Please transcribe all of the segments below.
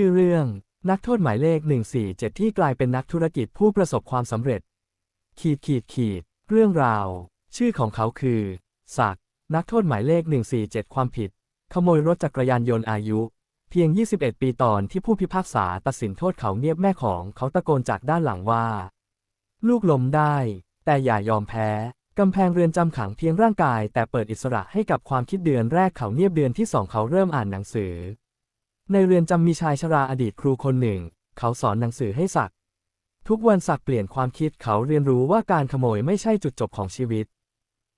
ชื่อเรื่อง นักโทษหมายเลข 147 ที่กลายเป็นนักธุรกิจผู้ประสบความสำเร็จ ขีดขีดขีด เรื่องราว ชื่อของเขาคือศักนักโทษหมายเลข 147 ความผิด ขโมยรถจักรยานยนต์อายุ เพียง 21 ปีตอนที่ผู้พิพากษาตัดสินโทษเขาเงียบแม่ของเขาตะโกนจากด้านหลังว่า ลูกล้มได้ แต่อย่ายอมแพ้กำแพงเรือนจำขังเพียงร่างกาย แต่เปิดอิสระให้กับความคิดเดือนแรกเขาเงียบเดือนที่สองเขาเริ่มอ่านหนังสือ ในเรือนจำมีชายชราอดีตครูคนหนึ่ง เขาสอนหนังสือให้ศัก ทุกวันศักเปลี่ยนความคิดเขาเรียนรู้ว่าการขโมยไม่ใช่จุดจบของชีวิต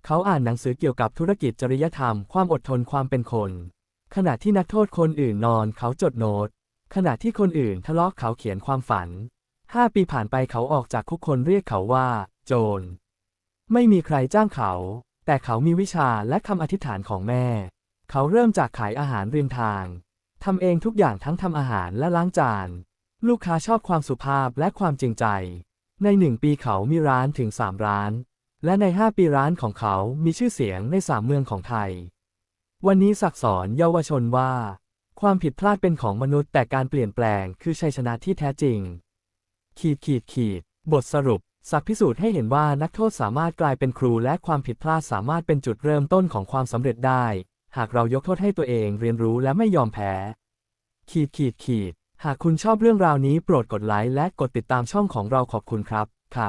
เขาอ่านหนังสือเกี่ยวกับธุรกิจจริยธรรม ความอดทนความเป็นคน ขณะที่นักโทษคนอื่นนอน เขาจดโน้ต ขณะที่คนอื่นทะเลาะเขาเขียนความฝันห้าปีผ่านไปเขาออกจากคุกคนเรียกเขาว่า โจร ไม่มีใครจ้างเขา แต่เขามีวิชาและคำอธิษฐานของแม่ เขาเริ่มจากขายอาหารริมทางำเองทุกอย่างทั้งทำอาหารและล้างจาน ลูกค้าชอบความสุภาพและความจริงใจ ในหนึ่งปีเขามีร้านถึงสามร้าน และในห้าปีร้านของเขามีชื่อเสียงในสามเมืองของไทย วันนี้สักสอนเยาวชนว่า ความผิดพลาดเป็นของมนุษย์แต่การเปลี่ยนแปลงคือชัยชนะที่แท้จริง ขีดขีดขีด บทสรุปสักพิสูจน์ให้เห็นว่านักโทษสามารถกลายเป็นครูและความผิดพลาดสามารถเป็นจุดเริ่มต้นของความสำเร็จได้ หากเรายกโทษให้ตัวเองเรียนรู้และไม่ยอมแพ้ ขีดขีดขีด หากคุณชอบเรื่องราวนี้โปรดกดไลค์และกดติดตามช่องของเราขอบคุณครับ ค่ะ